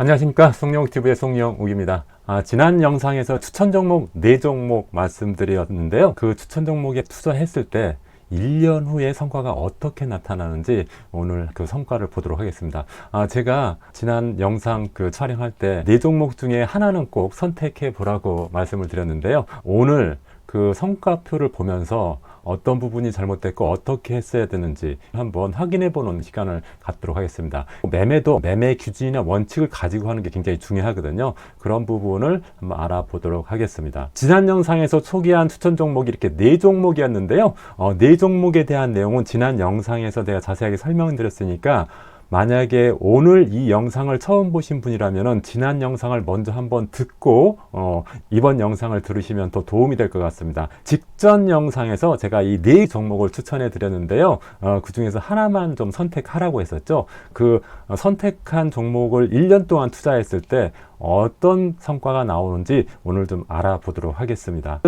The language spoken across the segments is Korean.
안녕하십니까 송영TV의 송영욱입니다 아, 지난 영상에서 추천 종목 4종목 말씀드렸는데요 그 추천 종목에 투자했을 때 1년 후에 성과가 어떻게 나타나는지 오늘 그 성과를 보도록 하겠습니다. 아, 제가 지난 영상 그 촬영할 때 네 종목 중에 하나는 꼭 선택해 보라고 말씀을 드렸는데요. 오늘 그 성과표를 보면서 어떤 부분이 잘못됐고 어떻게 했어야 되는지 한번 확인해 보는 시간을 갖도록 하겠습니다. 매매도 매매 기준이나 원칙을 가지고 하는 게 굉장히 중요하거든요. 그런 부분을 한번 알아보도록 하겠습니다. 지난 영상에서 소개한 추천 종목이 이렇게 네 종목이었는데요. 어, 네 종목에 대한 내용은 지난 영상에서 내가 자세하게 설명드렸으니까 만약에 오늘 이 영상을 처음 보신 분이라면 지난 영상을 먼저 한번 듣고 어, 이번 영상을 들으시면 더 도움이 될 것 같습니다. 직전 영상에서 제가 이 네 종목을 추천해 드렸는데요. 어, 그 중에서 하나만 좀 선택하라고 했었죠. 그 어, 선택한 종목을 1년 동안 투자했을 때 어떤 성과가 나오는지 오늘 좀 알아보도록 하겠습니다.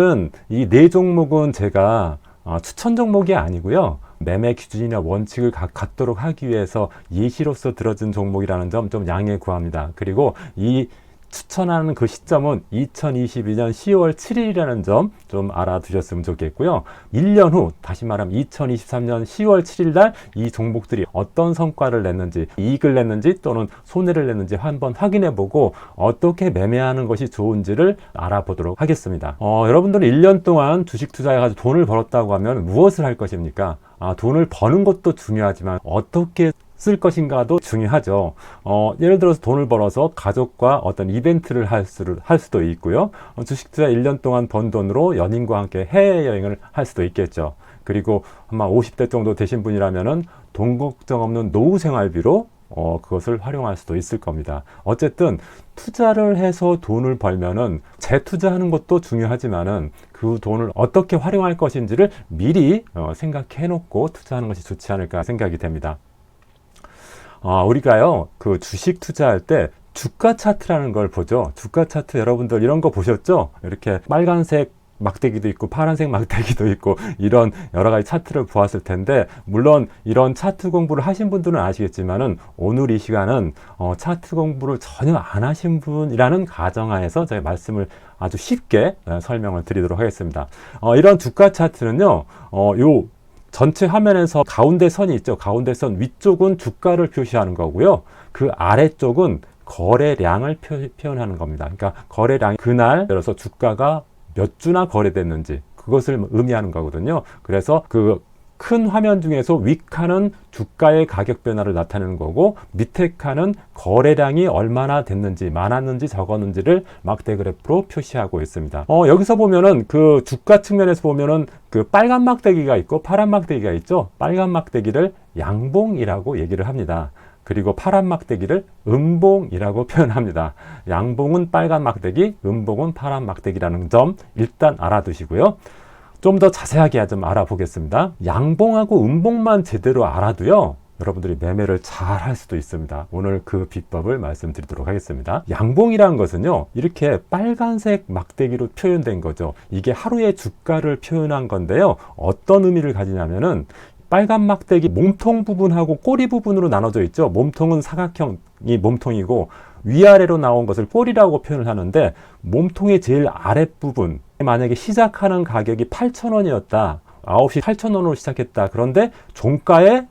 이 네 종목은 제가 어, 추천 종목이 아니고요. 매매 기준이나 원칙을 가, 갖도록 하기 위해서 예시로서 들어준 종목이라는 점 좀 양해 구합니다. 그리고 이 추천하는 그 시점은 2022년 10월 7일이라는 점 좀 알아두셨으면 좋겠고요. 1년 후, 다시 말하면 2023년 10월 7일 날 이 종목들이 어떤 성과를 냈는지, 이익을 냈는지 또는 손해를 냈는지 한번 확인해 보고 어떻게 매매하는 것이 좋은지를 알아보도록 하겠습니다. 어, 여러분들은 1년 동안 주식 투자해가지고 돈을 벌었다고 하면 무엇을 할 것입니까? 아, 돈을 버는 것도 중요하지만 어떻게 쓸 것인가도 중요하죠. 어, 예를 들어서 돈을 벌어서 가족과 어떤 이벤트를 할, 수, 할 수도 있고요. 어, 주식 투자 1년 동안 번 돈으로 연인과 함께 해외여행을 할 수도 있겠죠. 그리고 아마 50대 정도 되신 분이라면은 돈 걱정 없는 노후 생활비로 어, 그것을 활용할 수도 있을 겁니다. 어쨌든 투자를 해서 돈을 벌면은 재투자하는 것도 중요하지만은 그 돈을 어떻게 활용할 것인지를 미리 어, 생각해 놓고 투자하는 것이 좋지 않을까 생각이 됩니다. 아, 우리가요, 그 주식 투자할 때 주가 차트라는 걸 보죠. 주가 차트 여러분들 이런 거 보셨죠? 이렇게 빨간색 막대기도 있고 파란색 막대기도 있고 이런 여러 가지 차트를 보았을 텐데 물론 이런 차트 공부를 하신 분들은 아시겠지만은 오늘 이 시간은 어, 차트 공부를 전혀 안 하신 분이라는 가정하에서 제가 말씀을 아주 쉽게 어, 설명을 드리도록 하겠습니다. 어, 이런 주가 차트는요, 어, 요 전체 화면에서 가운데 선이 있죠. 가운데 선 위쪽은 주가를 표시하는 거고요. 그 아래쪽은 거래량을 표, 현하는 겁니다. 그러니까 거래량 그날 들어서 주가가 몇 주나 거래됐는지 그것을 의미하는 거거든요. 그래서 그 큰 화면 중에서 위 칸은 주가의 가격 변화를 나타내는 거고 밑에 칸은 거래량이 얼마나 됐는지 많았는지 적었는지를 막대 그래프로 표시하고 있습니다. 어, 여기서 보면은 그 주가 측면에서 보면은 그 빨간 막대기가 있고 파란 막대기가 있죠. 빨간 막대기를 양봉이라고 얘기를 합니다. 그리고 파란 막대기를 음봉이라고 표현합니다. 양봉은 빨간 막대기, 음봉은 파란 막대기라는 점 일단 알아두시고요. 좀 더 자세하게 좀 알아보겠습니다. 양봉하고 음봉만 제대로 알아도요. 여러분들이 매매를 잘 할 수도 있습니다. 오늘 그 비법을 말씀드리도록 하겠습니다. 양봉이라는 것은요, 이렇게 빨간색 막대기로 표현된 거죠. 이게 하루의 주가를 표현한 건데요. 어떤 의미를 가지냐면은 빨간 막대기 몸통 부분하고 꼬리 부분으로 나눠져 있죠. 몸통은 사각형이 몸통이고 위아래로 나온 것을 꼬리라고 표현을 하는데 몸통의 제일 아랫부분 만약에 시작하는 가격이 8,000원이었다. 9시 8,000원으로 시작했다. 그런데 종가에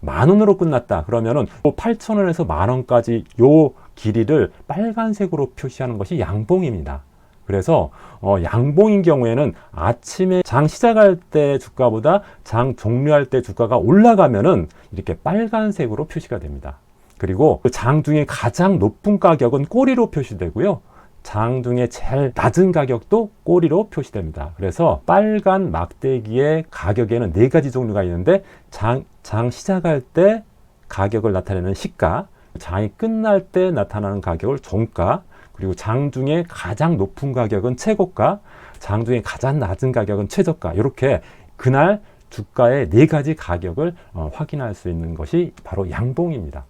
만 원으로 끝났다. 그러면은 8,000원에서 만 원까지 요 길이를 빨간색으로 표시하는 것이 양봉입니다. 그래서 어, 양봉인 경우에는 아침에 장 시작할 때 주가보다 장 종료할 때 주가가 올라가면은 이렇게 빨간색으로 표시가 됩니다. 그리고 그 장 중에 가장 높은 가격은 꼬리로 표시되고요. 장 중에 제일 낮은 가격도 꼬리로 표시됩니다. 그래서 빨간 막대기의 가격에는 네 가지 종류가 있는데 장, 장 시작할 때 가격을 나타내는 시가, 장이 끝날 때 나타나는 가격을 종가, 그리고 장 중에 가장 높은 가격은 최고가, 장 중에 가장 낮은 가격은 최저가. 이렇게 그날 주가의 네 가지 가격을 어, 확인할 수 있는 것이 바로 양봉입니다.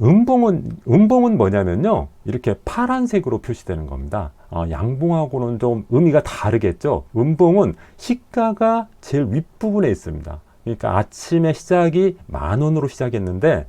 음봉은 음봉은 뭐냐면요 이렇게 파란색으로 표시되는 겁니다 어, 양봉하고는 좀 의미가 다르겠죠 음봉은 시가가 제일 윗 부분에 있습니다 그러니까 아침에 시작이 만 원으로 시작했는데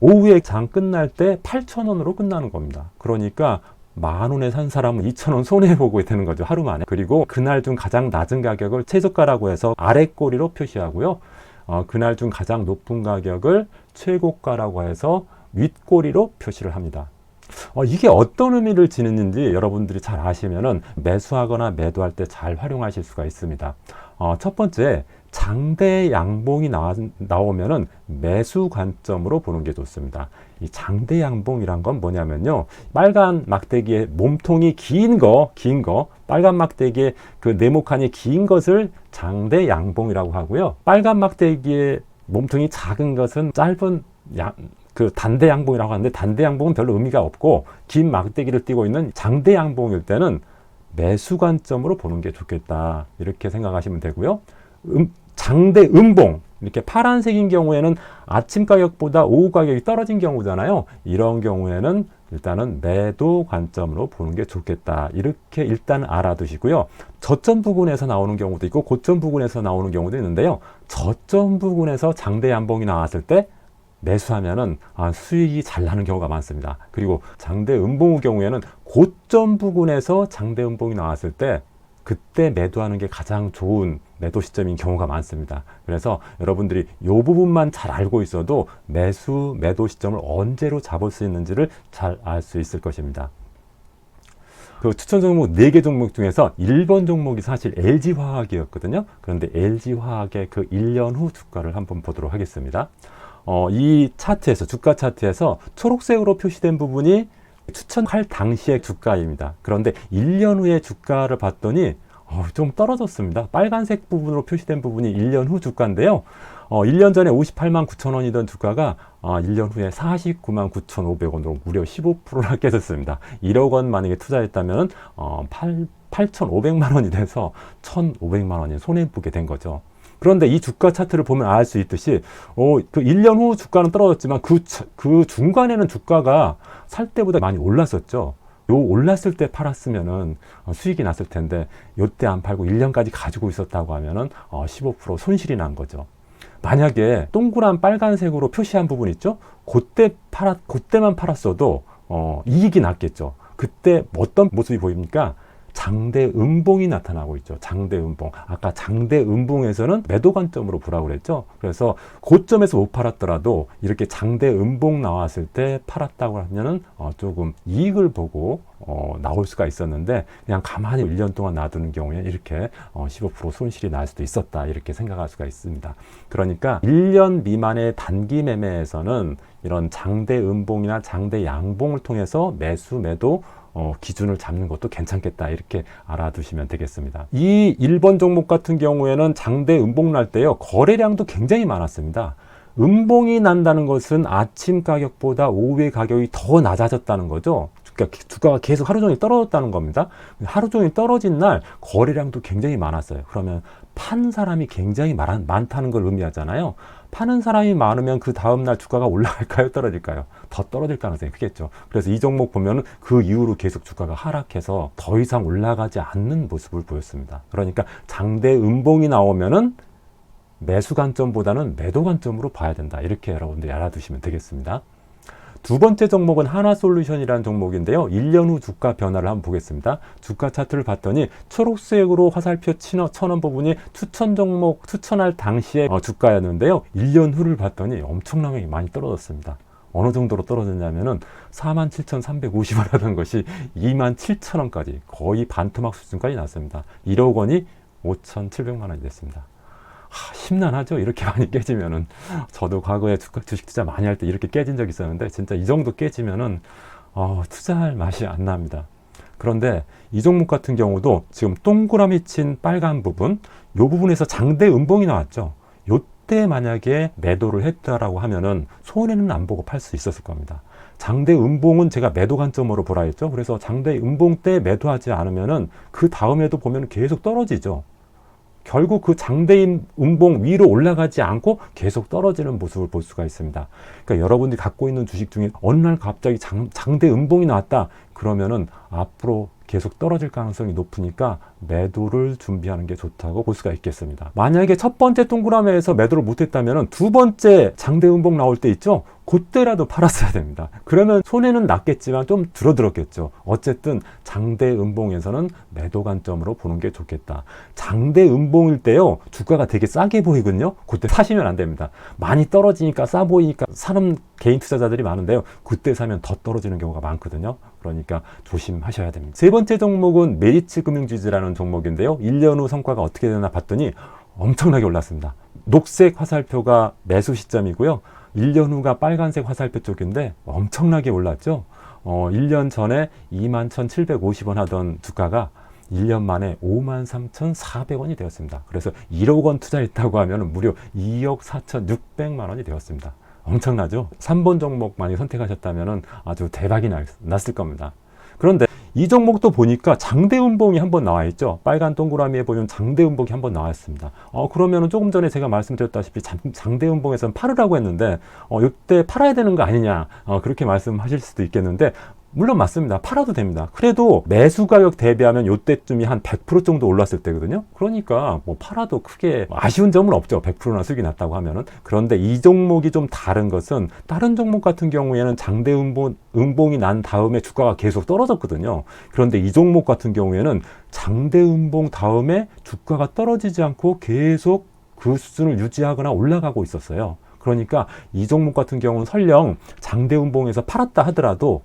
오후에 장 끝날 때 8,000원으로 끝나는 겁니다. 그러니까 만 원에 산 사람은 2천 원 손해 보고 되는 거죠 하루 만에. 그리고 그날 중 가장 낮은 가격을 최저가라고 해서 아래 꼬리로 표시하고요. 어, 그날 중 가장 높은 가격을 최고가라고 해서 윗꼬리로 표시를 합니다. 어, 이게 어떤 의미를 지니는지 여러분들이 잘 아시면은 매수하거나 매도할 때 잘 활용하실 수가 있습니다. 어, 첫 번째, 장대 양봉이 나와, 나오면은 매수 관점으로 보는 게 좋습니다. 이 장대 양봉이란 건 뭐냐면요. 빨간 막대기에 몸통이 긴 거, 긴 거, 빨간 막대기에 그 네모칸이 긴 것을 장대 양봉이라고 하고요. 빨간 막대기에 몸통이 작은 것은 짧은 양, 그 단대 양봉이라고 하는데 단대 양봉은 별로 의미가 없고 긴 막대기를 띠고 있는 장대 양봉일 때는 매수 관점으로 보는 게 좋겠다 이렇게 생각하시면 되고요. 음, 장대 음봉 이렇게 파란색인 경우에는 아침 가격보다 오후 가격이 떨어진 경우잖아요. 이런 경우에는 일단은 매도 관점으로 보는 게 좋겠다. 이렇게 일단 알아두시고요. 저점 부근에서 나오는 경우도 있고 고점 부근에서 나오는 경우도 있는데요. 저점 부근에서 장대 양봉이 나왔을 때 매수하면은 아, 수익이 잘 나는 경우가 많습니다. 그리고 장대 음봉의 경우에는 고점 부근에서 장대 음봉이 나왔을 때 그때 매도하는 게 가장 좋은 매도 시점인 경우가 많습니다. 그래서 여러분들이 이 부분만 잘 알고 있어도 매수, 매도 시점을 언제로 잡을 수 있는지를 잘 알 수 있을 것입니다. 그 추천 종목 4개 종목 중에서 1번 종목이 사실 LG화학이었거든요. 그런데 LG화학의 그 1년 후 주가를 한번 보도록 하겠습니다. 어, 이 차트에서, 주가 차트에서 초록색으로 표시된 부분이 추천할 당시의 주가입니다. 그런데 1년 후의 주가를 봤더니 어, 좀 떨어졌습니다. 빨간색 부분으로 표시된 부분이 1년 후 주가인데요. 어, 1년 전에 58만 9천 원이던 주가가 어, 1년 후에 49만 9,500원으로 무려 15%나 깨졌습니다. 1억 원 만약에 투자했다면 어, 8, 8,500만 원이 돼서 1,500만 원이 손해보게 된 거죠. 그런데 이 주가 차트를 보면 알 수 있듯이 어, 그 1년 후 주가는 떨어졌지만 그, 그 중간에는 주가가 살 때보다 많이 올랐었죠. 요 올랐을 때 팔았으면은 어, 수익이 났을 텐데 요때 안 팔고 1년까지 가지고 있었다고 하면은 어, 15% 손실이 난 거죠. 만약에 동그란 빨간색으로 표시한 부분 있죠? 그때 팔았, 그때만 팔았어도 어, 이익이 났겠죠. 그때 어떤 모습이 보입니까? 장대 음봉이 나타나고 있죠. 장대 음봉. 아까 장대 음봉에서는 매도 관점으로 보라고 그랬죠. 그래서 고점에서 못 팔았더라도 이렇게 장대 음봉 나왔을 때 팔았다고 하면은 어 조금 이익을 보고 어 나올 수가 있었는데 그냥 가만히 1년 동안 놔두는 경우에 이렇게 어 15% 손실이 날 수도 있었다. 이렇게 생각할 수가 있습니다. 그러니까 1년 미만의 단기 매매에서는 이런 장대 음봉이나 장대 양봉을 통해서 매수 매도 어, 기준을 잡는 것도 괜찮겠다 이렇게 알아두시면 되겠습니다. 이 1번 종목 같은 경우에는 장대 음봉 날 때요 거래량도 굉장히 많았습니다. 음봉이 난다는 것은 아침 가격보다 오후의 가격이 더 낮아졌다는 거죠. 그러니까 주가가 계속 하루 종일 떨어졌다는 겁니다. 하루 종일 떨어진 날 거래량도 굉장히 많았어요. 그러면 판 사람이 굉장히 많, 많다는 걸 의미하잖아요. 파는 사람이 많으면 그 다음날 주가가 올라갈까요? 떨어질까요? 더 떨어질 가능성이 크겠죠. 그래서 이 종목 보면은 그 이후로 계속 주가가 하락해서 더 이상 올라가지 않는 모습을 보였습니다. 그러니까 장대 음봉이 나오면은 매수 관점보다는 매도 관점으로 봐야 된다. 이렇게 여러분들이 알아두시면 되겠습니다. 두 번째 종목은 하나솔루션이라는 종목인데요. 1년 후 주가 변화를 한번 보겠습니다. 주가 차트를 봤더니 초록색으로 화살표 천원 부분이 추천 종목 추천할 당시의 어, 주가였는데요. 1년 후를 봤더니 엄청나게 많이 떨어졌습니다. 어느 정도로 떨어졌냐면은 47,350원 하던 것이 27,000원까지 거의 반토막 수준까지 났습니다. 1억 원이 5,700만 원이 됐습니다. 하, 심란하죠. 이렇게 많이 깨지면은 저도 과거에 주식 투자 많이 할 때 이렇게 깨진 적이 있었는데 진짜 이 정도 깨지면은 어, 투자할 맛이 안 납니다. 그런데 이 종목 같은 경우도 지금 동그라미 친 빨간 부분 요 부분에서 장대 음봉이 나왔죠. 요때 만약에 매도를 했다라고 하면은 손해는 안 보고 팔 수 있었을 겁니다. 장대 음봉은 제가 매도 관점으로 보라 했죠. 그래서 장대 음봉 때 매도하지 않으면은 그 다음에도 보면 계속 떨어지죠. 결국 그 장대인 음봉 위로 올라가지 않고 계속 떨어지는 모습을 볼 수가 있습니다. 그러니까 여러분들이 갖고 있는 주식 중에 어느 날 갑자기 장, 장대 음봉이 나왔다. 그러면은 앞으로 계속 떨어질 가능성이 높으니까 매도를 준비하는 게 좋다고 볼 수가 있겠습니다. 만약에 첫 번째 동그라미에서 매도를 못했다면 두 번째 장대 음봉 나올 때 있죠? 그때라도 팔았어야 됩니다. 그러면 손해는 났겠지만 좀 줄어들었겠죠. 어쨌든 장대 음봉에서는 매도 관점으로 보는 게 좋겠다. 장대 음봉일 때요, 주가가 되게 싸게 보이거든요. 그때 사시면 안 됩니다. 많이 떨어지니까 싸 보이니까 사는 개인 투자자들이 많은데요. 그때 사면 더 떨어지는 경우가 많거든요. 그러니까 조심하셔야 됩니다. 세 번째 종목은 메리츠 금융지주라는 종목인데요. 1년 후 성과가 어떻게 되나 봤더니 엄청나게 올랐습니다. 녹색 화살표가 매수 시점이고요. 1년 후가 빨간색 화살표 쪽인데 엄청나게 올랐죠. 어, 1년 전에 21,750원 하던 주가가 1년 만에 53,400원이 되었습니다. 그래서 1억 원 투자했다고 하면 무려 2억 4,600만 원이 되었습니다. 엄청나죠? 3번 종목 많이 선택하셨다면 아주 대박이 날- 났을 겁니다. 그런데 이 종목도 보니까 장대음봉이 한번 나와 있죠. 빨간 동그라미에 보면 장대음봉이 한번 나와 있습니다. 어, 그러면은 조금 전에 제가 말씀드렸다시피 장, 장대음봉에서는 팔으라고 했는데, 어, 이때 팔아야 되는 거 아니냐, 어, 그렇게 말씀하실 수도 있겠는데, 물론 맞습니다. 팔아도 됩니다. 그래도 매수 가격 대비하면 요때쯤이 한 100% 정도 올랐을 때거든요. 그러니까 뭐 팔아도 크게 아쉬운 점은 없죠. 100%나 수익이 났다고 하면은. 그런데 이 종목이 좀 다른 것은 다른 종목 같은 경우에는 장대 음봉, 음봉이 난 다음에 주가가 계속 떨어졌거든요. 그런데 이 종목 같은 경우에는 장대 음봉 다음에 주가가 떨어지지 않고 계속 그 수준을 유지하거나 올라가고 있었어요. 그러니까 이 종목 같은 경우는 설령 장대 음봉에서 팔았다 하더라도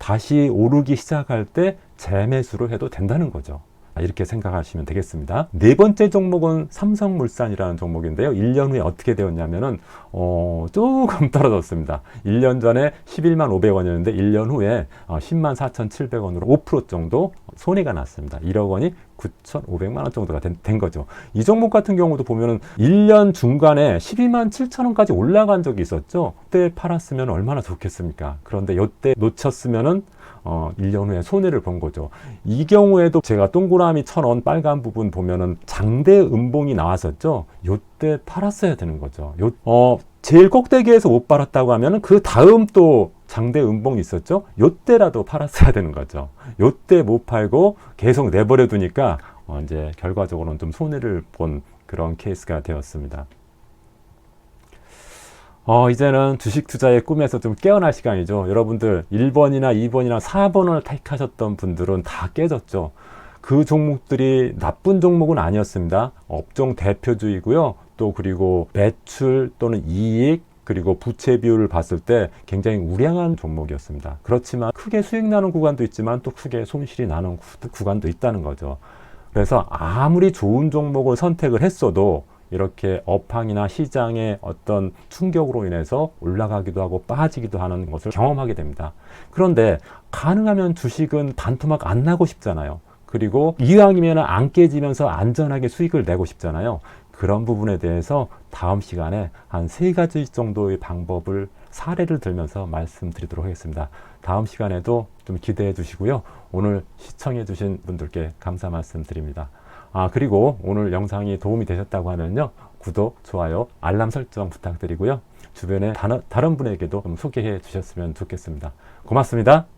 다시 오르기 시작할 때 재매수를 해도 된다는 거죠. 이렇게 생각하시면 되겠습니다. 네 번째 종목은 삼성물산이라는 종목인데요. 1년 후에 어떻게 되었냐면은, 어, 조금 떨어졌습니다. 1년 전에 11만 500원이었는데 1년 후에 어, 10만 4,700원으로 5% 정도 손해가 났습니다. 1억 원이 9,500만 원 정도가 된, 된 거죠. 이 종목 같은 경우도 보면은 1년 중간에 12만 7천 원까지 올라간 적이 있었죠. 그때 팔았으면 얼마나 좋겠습니까? 그런데 이때 놓쳤으면은 어, 1년 후에 손해를 본 거죠. 이 경우에도 제가 동그라미 천원 빨간 부분 보면은 장대 음봉이 나왔었죠. 요때 팔았어야 되는 거죠. 요, 어, 제일 꼭대기에서 못 팔았다고 하면은 그 다음 또 장대 음봉이 있었죠. 요때라도 팔았어야 되는 거죠. 요때 못 팔고 계속 내버려 두니까 어, 이제 결과적으로는 좀 손해를 본 그런 케이스가 되었습니다. 어, 이제는 주식 투자의 꿈에서 좀 깨어날 시간이죠. 여러분들 1번이나 2번이나 4번을 택하셨던 분들은 다 깨졌죠. 그 종목들이 나쁜 종목은 아니었습니다. 업종 대표주이고요. 또 그리고 매출 또는 이익 그리고 부채 비율을 봤을 때 굉장히 우량한 종목이었습니다. 그렇지만 크게 수익 나는 구간도 있지만 또 크게 손실이 나는 구- 구간도 있다는 거죠. 그래서 아무리 좋은 종목을 선택을 했어도 이렇게 업황이나 시장의 어떤 충격으로 인해서 올라가기도 하고 빠지기도 하는 것을 경험하게 됩니다. 그런데 가능하면 주식은 반토막 안 나고 싶잖아요. 그리고 이왕이면 안 깨지면서 안전하게 수익을 내고 싶잖아요. 그런 부분에 대해서 다음 시간에 한 세 가지 정도의 방법을 사례를 들면서 말씀드리도록 하겠습니다. 다음 시간에도 좀 기대해 주시고요. 오늘 시청해 주신 분들께 감사 말씀드립니다. 아, 그리고 오늘 영상이 도움이 되셨다고 하면요. 구독, 좋아요, 알람 설정 부탁드리고요. 주변에 다른, 다른 분에게도 좀 소개해 주셨으면 좋겠습니다. 고맙습니다.